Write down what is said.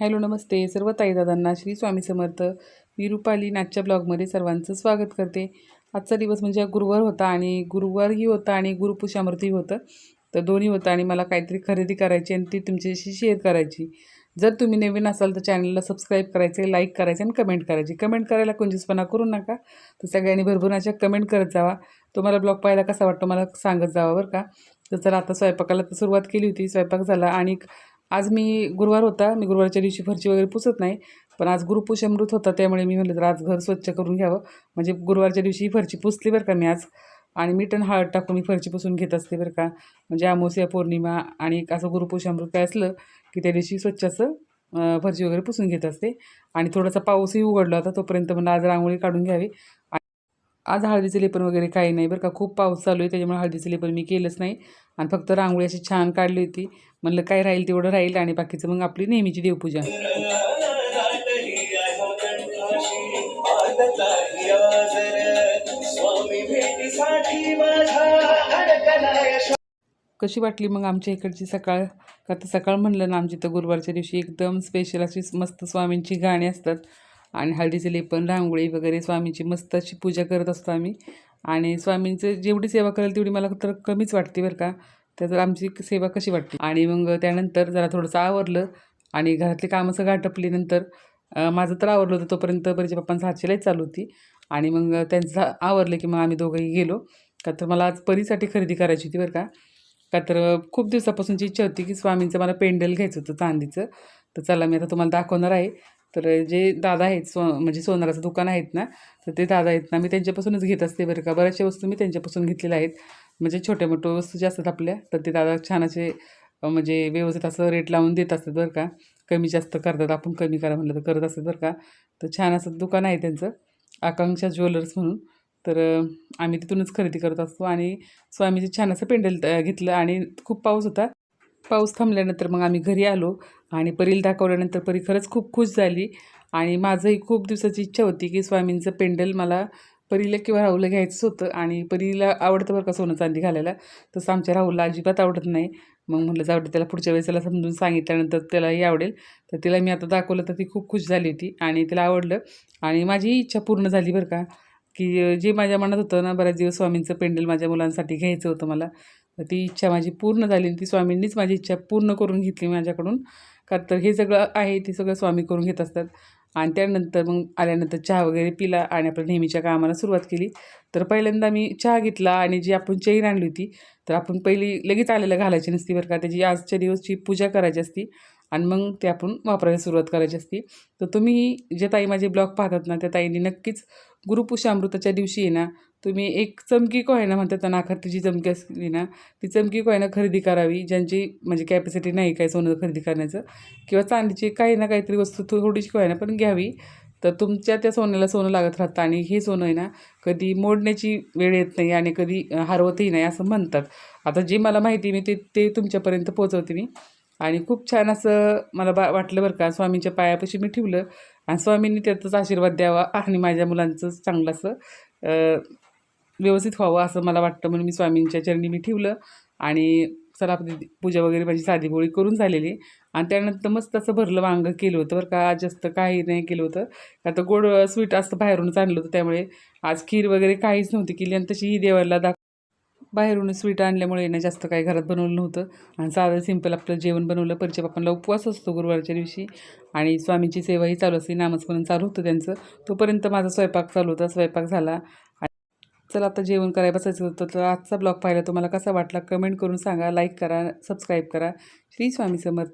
Hello नमस्ते. सर्व ताईदादांना श्री स्वामी समर्थ. मी रुपाली नाचच्या ब्लॉगमध्ये सर्वांचं स्वागत करते. आजचा दिवस म्हणजे गुरुवार होता आणि गुरुवारही होता आणि गुरुपुषामृतही होतं. तर दोन्ही होतं आणि मला काहीतरी खरेदी करायची आणि ती तुमच्याशी शेअर करायची. जर तुम्ही नवीन असाल तर चॅनलला सबस्क्राईब करायचे लाईक करायचे आणि कमेंट करायची. कमेंट करायला कंजूसपणा करू नका. तर सगळ्यांनी भरभरून अशा कमेंट करत जावा. तुम्हाला ब्लॉग पाहायला कसा वाटतो मला सांगत जावा बरं का. तर चला आता स्वयंपाकाला तर सुरुवात केली होती. स्वयंपाक झाला आणि आज मी गुरुवार होता मी गुरुवारच्या दिवशी फरची वगैरे पुसत नाही पण आज गुरुपुषमृत होता त्यामुळे मी म्हटलं तर आज घर स्वच्छ करून घ्यावं. म्हणजे गुरुवारच्या दिवशी ही फरची पुसली बरं का मी आज. आणि मीठ आणि हळद टाकून मी फरची पुसून घेत असते बरं का. म्हणजे अमावस्या पौर्णिमा आणि एक असं गुरुपुषामृत काय असलं की त्या दिवशी स्वच्छ असं फरची वगैरे पुसून घेत असते. आणि थोडासा पाऊसही उघडला होता तोपर्यंत मला आज रांगोळी काढून घ्यावी. आज हळदीचं लेपन वगैरे काही नाही बरं का. खूप पाऊस चालू आहे त्याच्यामुळे हळदीचं लेपन मी केलंच नाही. आणि फक्त रांगोळी अशी छान काढली होती. म्हणलं काय राहील तेवढं राहील आणि बाकीचं मग आपली नेहमीची देवपूजा. कशी वाटली मग आमच्या इकडची सकाळ? का तर सकाळ म्हणलं ना आमची तर गुरुवारच्या दिवशी एकदम स्पेशल अशी मस्त स्वामींची गाणी असतात. आणि हळदीचे लेपन रांगोळी वगैरे स्वामींची मस्त अशी पूजा करत असतो आम्ही. आणि स्वामींचं जेवढी सेवा करेल तेवढी मला तर कमीच वाटते बरं का. तर आमची सेवा कशी वाटते? आणि मग त्यानंतर जरा थोडंसं आवरलं आणि घरातली कामं सगळं आटपलीनंतर माझं तर आवरलं होतं तोपर्यंत बरीच्या पप्पांचा हातशिलाई चालू होती. आणि मग त्यांचं आवरलं की मग आम्ही दोघंही गेलो. का तर मला आज परीसाठी खरेदी करायची होती बरं का. का तर खूप दिवसापासूनची इच्छा होती की स्वामींचं मला पेंडल घ्यायचं होतं चांदीचं. तर चला मी आता तुम्हाला दाखवणार आहे. तर जे दादा आहेत सो म्हणजे सोनाराचं दुकान आहेत ना तर ते दादा आहेत ना मी त्यांच्यापासूनच घेत असते बरं का. बऱ्याचशा वस्तू मी त्यांच्यापासून घेतलेल्या आहेत. म्हणजे छोट्या मोठ्या वस्तू ज्या असतात आपल्या तर ते दादा छान असे म्हणजे व्यवस्थित असं रेट लावून देत असतात बरं का. कमी जास्त करतात आपण कमी करा म्हटलं तर करत असतात बरं का. तर छान असं दुकान आहे त्यांचं आकांक्षा ज्वेलर्स म्हणून. तर आम्ही तिथूनच खरेदी करत असतो आणि स्वामीचे छान असं पेंडल घेतलं आणि खूप पाऊस होता. पाऊस थांबल्यानंतर मग आम्ही घरी आलो. आणि परीला दाखवल्यानंतर परी खरंच खूप खुश झाली. आणि माझंही खूप दिवसाची इच्छा होती की स्वामींचं पेंडल मला परीला किंवा राहुलला घ्यायचंच होतं आणि परीला आवडतं बरं का सोनं चांदी घालायला. तसं आमच्या राहुलला अजिबात आवडत नाही. मग म्हटलं जाऊ दे त्याला पुढच्या वेळेस त्याला समजून सांगितल्यानंतर त्यालाही आवडेल. तर तिला मी आता दाखवलं तर ती खूप खुश झाली होती आणि तिला आवडलं. आणि माझी इच्छा पूर्ण झाली बरं का की जे माझ्या मनात होतं ना बऱ्याच दिवस स्वामींचं पेंडल माझ्या मुलांसाठी घ्यायचं होतं मला ती इच्छा माझी पूर्ण झाली आणि ती स्वामींनीच माझी इच्छा पूर्ण करून घेतली माझ्याकडून. का तर हे सगळं आहे ते सगळं स्वामी करून घेत असतात. आणि त्यानंतर मग आल्यानंतर चहा वगैरे पिला आणि आपल्या नेहमीच्या कामाला सुरुवात केली. तर पहिल्यांदा मी चहा घेतला आणि जी आपण चैन आणली होती तर आपण पहिली लगेच आलेलं घालायची नसती बरं का. त्याची आजच्या दिवसची पूजा करायची असती आणि मग ते आपण वापरायला सुरुवात करायची असती. तर तुम्ही जे ताई माझे ब्लॉग पाहतात ना त्या ताईंनी नक्कीच गुरुपुषामृताच्या दिवशी आहे ना तुम्ही एक चमकी को आहे ना म्हणतात ना नाकात जी चमकी असली ना ती चमकी को आहे ना खरेदी करावी ज्यांची म्हणजे कॅपॅसिटी नाही काय सोनं खरेदी करण्याचं. किंवा चांदीची काही ना काहीतरी वस्तू थोडीशी को ना पण घ्यावी. तर तुमच्या त्या सोन्याला सोनं लागत राहतं आणि हे सोनं आहे ना कधी मोडण्याची वेळ येत नाही आणि कधी हरवतही नाही असं म्हणतात. आता जे मला माहिती मी ते ते तुमच्यापर्यंत पोचवते मी. आणि खूप छान असं मला बा वाटलं बरं का स्वामींच्या पायापाशी मी ठेवलं. आणि स्वामींनी त्याचाच आशीर्वाद द्यावा आणि माझ्या मुलांचं चांगलं असं व्यवस्थित व्हावं असं मला वाटतं म्हणून मी स्वामींच्या चरणी मी ठेवलं. आणि चला आपली पूजा वगैरे माझी साधी गोळी करून झालेली. आणि त्यानंतर मस्त असं भरलं वांगं केलं होतं बरं का. आज जास्त काही नाही केलं होतं. का तर गोड स्वीट असतं बाहेरूनच आणलं होतं त्यामुळे. आज खीर वगैरे काहीच नव्हती केली आणि तशी ही देवाला दाख बाहेरून स्वीट आणल्यामुळे ना जास्त काही घरात बनवलं नव्हतं. आणि साधं सिंपल आपलं जेवण बनवलं. परिचय बापांना उपवास असतो गुरुवारच्या दिवशी. आणि स्वामींची सेवाही चालू असते. नामस्मरण चालू होतं त्यांचं. तोपर्यंत माझा स्वयंपाक चालू होता. स्वयंपाक झाला. चला आता जेवण करायला बसायचं होतं तर आजचा ब्लॉग पाहिला तुम्हाला कसा वाटला कमेंट करून सांगा लाईक करा सबस्क्राईब करा. श्री स्वामी समर्थ.